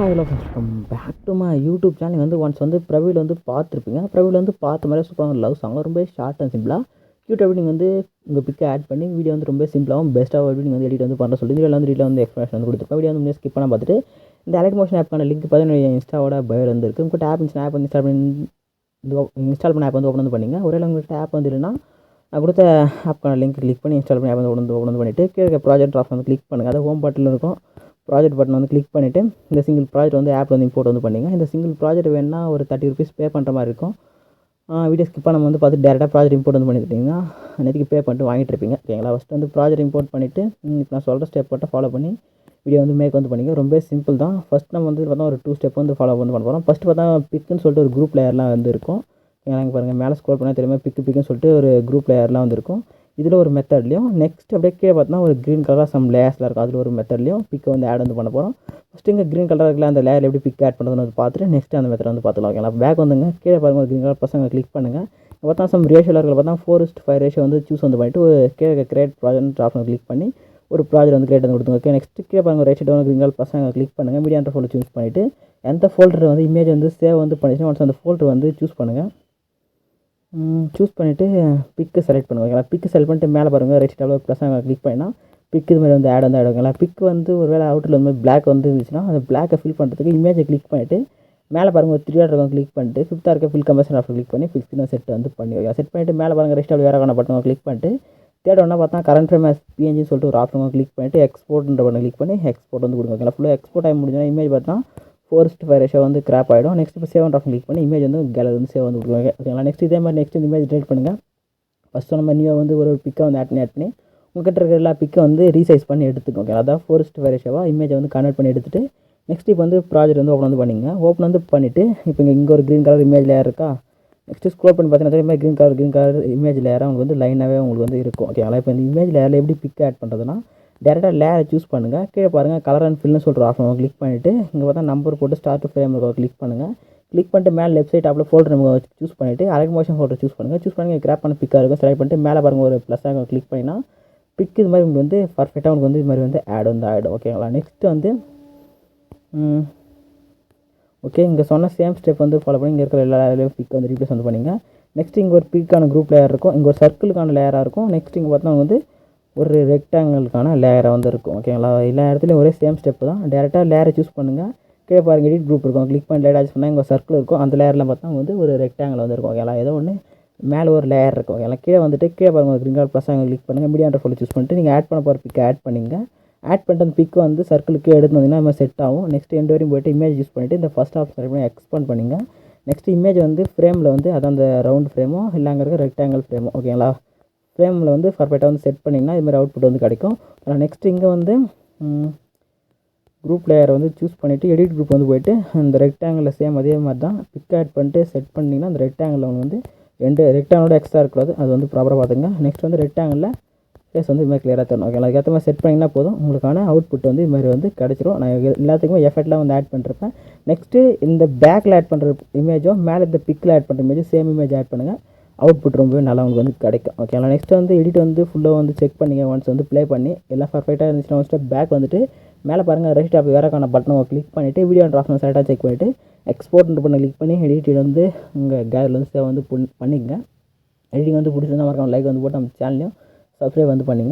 Hello welcome back to my YouTube channel வந்து once வந்து பிரவீல் வந்து பார்த்துருப்பீங்க. பிரவீல் வந்து பார்த்த மாதிரி சூப்பராக லவ் சாங் ரொம்ப ஷார்ட் அண்ட் சிம்பிளாக க்யூட் எப்படி நீங்கள் வந்து உங்கள் பிக்கை ஆட் பண்ணி வீடியோ வந்து ரொம்ப சிம்பிளாகவும் பெஸ்ட்டாக எப்படி நீங்கள் வந்து எடிட் வந்து பண்ண சொல்லி வீடியோவில் வந்து வீடியோ வந்து எக்ஸ்ப்ளனேஷன் வந்து கொடுத்துருப்பேன். வீடியோ வந்து ஸ்கிப் பண்ண பார்த்துட்டு இந்த அலைட் மோஷன் ஆப்க்கான லிங்க் பார்த்தீங்கன்னா இன்ஸ்டாவோட பயர் வந்து இருக்குது உங்கள்கிட்ட ஆப் இருந்துச்சு ஆப் வந்து இன்ஸ்டால் பண்ணி இன்ஸ்டால் பண்ண ஆப் வந்து ஓப்பன் வந்து பண்ணிங்க. ஒரே உங்கள்கிட்ட ஆப் வந்து இல்லைன்னா நான் கொடுத்த ஆப்க்கான லிங்க் கிளிக் பண்ணி இன்ஸ்டால் பண்ணி ஆப் வந்து ஓப்பன் ஓப்பன் பண்ணிவிட்டு கீழே ப்ராஜெக்ட் ஆஃப் வந்து கிளிக் பண்ணுங்கள் அது ஹோம் பட்டில் இருக்கும். ப்ராஜெக்ட் பட்டன் வந்து கிளிக் பண்ணிவிட்டு இந்த சிங்கிள் ப்ராஜெக்ட் வந்து ஆப் வந்து இம்போர்ட் வந்து பண்ணிங்க. இந்த சிங்கிள் ப்ராஜெக்ட் வேணுன்னா ஒரு தேர்ட்டி ருபீஸ் பே பண்ணுற மாதிரி இருக்கும். வீடியோ ஸ்கிப் நம்ம வந்து பார்த்து டேரெக்டாக ப்ராஜெக்ட் இம்போர்ட் வந்து பண்ணிக்கிட்டிங்கன்னா நேற்றுக்கு பே பண்ணிட்டு வாங்கிட்டு இருப்பீங்க. ஓகேங்களா ஃபஸ்ட்டு வந்து ப்ராஜெக்ட் இம்போர்ட் பண்ணிவிட்டு இப்போ நான் சொல்கிற ஸ்டெப் மட்டும் ஃபாலோ பண்ணி வீடியோ வந்து மேக் வந்து பண்ணிங்க. ரொம்ப சிம்பிள் தான். ஃபஸ்ட் நம்ம வந்து பார்த்தா ஒரு டூ ஸ்டெப் வந்து ஃபாலோ வந்து பண்ண போகிறோம் ஃபஸ்ட்டு பார்த்தா பிக்குன்னு சொல்லிட்டு ஒரு குரூப் லேயர்லாம் வந்து இருக்கும். எனக்கு பாருங்கள் மேலே ஸ்க்ரோல் பண்ணால் தெரியுமா? பிக்கு பிக்குன்னு சொல்லிட்டு ஒரு குரூப் லேயர்லாம் வந்து இருக்கும். இதில் ஒரு மெத்தட்லையும் நெக்ஸ்ட் அப்படியே கீழே பார்த்தோன்னா ஒரு க்ரீன் கலராக சம் லேயர்ஸில் இருக்கும். அதில் ஒரு மெத்தட்லையும் பிக்கை வந்து ஆட் வந்து பண்ண போகிறோம் ஃபஸ்ட்டு இங்கே க்ரீன் கலர் இருக்கல அந்த லேயர் எப்படி பிக் ஆட் பண்ணுறதுன்னு வந்து பார்த்துட்டு நெக்ஸ்ட் அந்த மெத்தட் வந்து பார்த்துக்கலாம் ஓகேங்களா பேக் வந்துங்க. கீழே பாருங்கள் க்ரீன் கலர் பசங்க கிளிக் பண்ணுங்கள் பார்த்தா சம் ரேஷியோவில் இருக்கிற பார்த்தா four is to five ratio வந்து சூஸ் வந்து பண்ணிட்டு ஒரு கீழே கிரியேட் ப்ராஜெக்ட் ஆப்ஷன் கிளிக் பண்ணி ஒரு ப்ராஜெக்ட் வந்து கிரியேட் வந்து கொடுத்துங்க ஓகே நெக்ஸ்ட் கீழே பாருங்கள் ரேஷியோ டவுன் க்ரீன் கலர் பசங்க கிளிக் பண்ணுங்கள் மீடியான்ற ஃபோல்டர் சூஸ் பண்ணிவிட்டு எந்த ஃபோல்டர் வந்து இமேஜ் வந்து சேவ் வந்து பண்ணிச்சுன்னா ஒன்ஸ் அந்த ஃபோல்டர் வந்து சூஸ் பண்ணுங்கள் சூஸ் பண்ணிவிட்டு பிக்கு செலக்ட் பண்ணுவோம் ஓகேங்களா பிக்கு செலக்ட் பண்ணிட்டு மேலே பாருங்கள் ரைட் சைடில் ப்ளஸ் கிளிக் பண்ணினா பிக் இது மாதிரி வந்து ஆட் வந்து ஆட் ஓகேங்களா பிக் வந்து ஒரு வேளை அவுட்டில் வந்து பிளாக் வந்து இருந்துச்சுன்னா அந்த பிளாக்கை ஃபில் பண்ணுறதுக்கு இமேஜை கிளிக் பண்ணிவிட்டு மேலே பாருங்கள் ஒரு த்ரீ ஆட் இருக்கும் கிளிக் பண்ணிட்டு ஃபிஃப்த்தாக இருக்க ஃபில் கம்பேஷன் ஆஃப் கிளிக் பண்ணி ஃபிஃப்த் செட் வந்து பண்ணி வைக்கலாம் செட் பண்ணிவிட்டு மேலே பாருங்கள் ரெஸ்ட் வேறு காண பட்டன் கிளிக் பண்ணிட்டு தேர்ட் ஒன்றா பார்த்தா கரண்ட் ஃப்ரேம் பிஎன்ஜின்னு சொல்லிட்டு ஒரு ஆப்ஷன் கிளிக் பண்ணிட்டு எக்ஸ்போர்ட்ன்ற பட்டன் கிளிக் பண்ணி எக்ஸ்போர்ட் வந்து கொடுங்க ஓகேங்களா ஃபுல்லாக எக்ஸ்போர்ட் ஆகி முடிஞ்சுன்னா இமேஜ் பார்த்தா four is to five ratio வந்து கிராப் ஆகிடும் நெக்ஸ்ட் இப்போ சேவ் ஆஃப் கிளிக் பண்ணி இமேஜ் வந்து கேலரி வந்து சேவ் வந்து கொடுக்குவாங்க ஓகேங்களா? நெக்ஸ்ட் இதே மாதிரி நெக்ஸ்ட் இந்த இமேஜ் டேட் பண்ணுங்கள் ஃபஸ்ட்டு நம்ம நியூ வந்து ஒரு பிக்கை வந்து ஆட் பண்ணி ஆட் பண்ணி உங்கள்கிட்ட இருக்கிற எல்லா பிக்கை வந்து ரீசைஸ் பண்ணி எடுத்துக்கோங்க. ஓகேங்களா? அதான் ஃபோர்ஸ்ட் ஃபைவ் ரேஷோவாக இமேஜை வந்து கன்வெர்ட் பண்ணி எடுத்துகிட்டு நெக்ஸ்ட் இப்போ வந்து ப்ராஜெக்ட் வந்து ஓப்பன் வந்து பண்ணிங்க ஓப்பன் வந்து பண்ணிவிட்டு இப்போ இங்கே இங்கே ஒரு க்ரீன் கலர் இமேஜ் லேயர் இருக்கா? நெக்ஸ்ட்டு ஸ்க்ரோல் பண்ணி பார்த்தீங்கன்னா மாதிரி green colour green colour image லேயராக உங்களுக்கு வந்து லைனாகவே உங்களுக்கு வந்து இருக்கும். ஓகேங்களா? இப்போ இந்த இமேஜ் லேயரில் எப்படி பிக் ஆட் பண்ணுறதுனா டேரெக்டாக லேயரை சூஸ் பண்ணுங்கள் கீழே பாருங்கள் கலர் அண்ட் ஃபில்னு சொல்கிற ஆப்ஷன் கிளிக் பண்ணிவிட்டு இங்கே பார்த்தா நம்பர் போட்டு ஸ்டார்ட் ஃப்ரேம் கிளிக் பண்ணுங்கள் கிளிக் பண்ணிட்டு மேலே லெஃப்ட் சைட் டாப்பில் ஃபோல்டர் நம்ம சூஸ் பண்ணிவிட்டு அலக் மோஷன் ஃபோல்டர் சூஸ் பண்ணுங்கள் சூஸ் பண்ணி கிராப் பண்ண பிக்காக இருக்கும். செலக்ட் பண்ணிட்டு மேலே பாருங்கள் ஒரு ப்ளஸ் ஆகும் கிளிக் பண்ணினா பிக் இது மாதிரி உங்களுக்கு வந்து பர்ஃபெக்டாக உங்களுக்கு வந்து இது மாதிரி வந்து ஆட் வந்து ஆகிடும் ஓகேங்களா நெக்ஸ்ட் வந்து ஓகே இங்கே சொன்ன சேம் ஸ்டெப் வந்து ஃபாலோ பண்ணி இங்கே இருக்கிற எல்லா லேயர்லையும் பிக் வந்து ரீப்ளேஸ் வந்து பண்ணிங்க. நெக்ஸ்ட் இங்கே ஒரு பிக்கான குரூப் லேயர் இருக்கும். இங்கே ஒரு சர்க்கிளுக்கான லேயராக இருக்கும். நெக்ஸ்ட் இங்கே பார்த்தா வந்து ஒரு ரெக்டாங்கிளுக்கான லேயராக வந்து இருக்கும் ஓகேங்களா எல்லா இடத்துலையும் ஒரே சேம் ஸ்டெப் தான். டேரெக்டாக லேயரை சூஸ் பண்ணுங்கள் கீழே பாருங்க எடிட் குரூப் இருக்கும். கிளிக் பண்ணி லேட் ஆச்சு பண்ணால் இங்கே சர்க்கிள் இருக்கும். அந்த லேயரில் பார்த்தா வந்து ஒரு ரெக்டாங்கிள் வந்து இருக்கும் ஓகேங்களா ஏதோ ஒன்று மேலே ஒரு லேயர் இருக்கும் ஓகேங்களா கீழே வந்துட்டு கீழே பாருங்க க்ரீன் கலர் ப்ளஸ் அங்கே கிளிக் பண்ணுங்கள் மீடியான்ற ஃபோல் சூஸ் பண்ணிட்டு நீங்கள் ஆட் பண்ண போகிற பிக்கை ஆட் பண்ணிங்க. ஆட் பண்ணிட்டு அந்த பிக் வந்து சர்க்கிளுக்கு எடுத்து வந்தீங்கன்னா நம்ம செட் ஆகும். நெக்ஸ்ட் எண்டு வரையும் போய்ட்டு இமேஜ் யூஸ் பண்ணிவிட்டு இந்த ஃபஸ்ட் ஆப்ஷன் பண்ணி எக்ஸ்பேண்ட் பண்ணிங்க. நெக்ஸ்ட் இமேஜ் வந்து ஃப்ரேமில் வந்து அதான் அந்த ரவுண்ட் ஃப்ரேமோ இல்லை அங்கே இருக்க ரெக்டாங்கிள் ஃப்ரேமோ ஓகேங்களா ஃப்ரேமில் வந்து பர்ஃபெக்டாக வந்து செட் பண்ணிங்கன்னா இதுமாதிரி அவுட்புட் வந்து கிடைக்கும். நெக்ஸ்ட் இங்கே வந்து குரூப் லேயரை வந்து சூஸ் பண்ணிவிட்டு எடிட் குரூப் வந்து போயிட்டு அந்த ரெக்டாங்கிளில் சேம் அதே மாதிரி தான் பிக் ஆட் பண்ணிட்டு செட் பண்ணிங்கன்னா அந்த ரெக்டாங்கிளில் வந்து ரெண்டு ரெக்டாங்கிளோட எக்ஸ்ட்ரா இருக்கக்கூடாது. அது வந்து ப்ராப்பராக பார்த்துங்க நெக்ஸ்ட் வந்து ரெக்டாங்கிளில் ஃபேஸ் வந்து இதுமாதிரி கிளியராக தரணும். ஓகேங்களா அதுக்கேற்ற மாதிரி செட் பண்ணிங்கன்னா போதும். உங்களுக்கான அவுட்புட் வந்து இது மாதிரி வந்து கிடச்சிரும். நான் எல்லாத்துக்குமே எஃபர்ட்லாம் வந்து ஆட் பண்ணிருப்பேன் நெக்ஸ்ட்டு இந்த பேக்கில் ஆட் பண்ணுற இமேஜோ மேலே இந்த பிக்கில் ஆட் பண்ணுற இமேஜோ சேம் இமேஜ் ஆட் பண்ணுங்கள் அவுட்புட் ரொம்பவே நல்லா உங்களுக்கு வந்து கிடைக்கும். ஓகேங்களா நெக்ஸ்ட் வந்து எடிட் வந்து ஃபுல்லாக வந்து செக் பண்ணிங்க. ஒன்ஸ் வந்து ப்ளே பண்ணி எல்லாம் பர்ஃபெக்டாக இருந்துச்சுன்னா ஒன் ஸ்டெப் பேக் வந்துட்டு மேலே பாருங்கள் ரெஸ்ட் டாப் வேறக்கான பட்டனை கிளிக் பண்ணிவிட்டு வீடியோ அண்ட் ஆஃப் செலக்டாக செக் பண்ணிவிட்டு எக்ஸ்போர்ட் பண்ண கிளிக் பண்ணி எடிட் வந்து உங்கள் கேலரியில் வந்து சேவ் வந்து பண்ணிக்கங்க. எடிட்டிங் வந்து பிடிச்சிருந்தா மறக்காம லைக் வந்து போட்டு நம்ம சேனலையும் சப்ஸ்கிரைப் வந்து பண்ணிங்க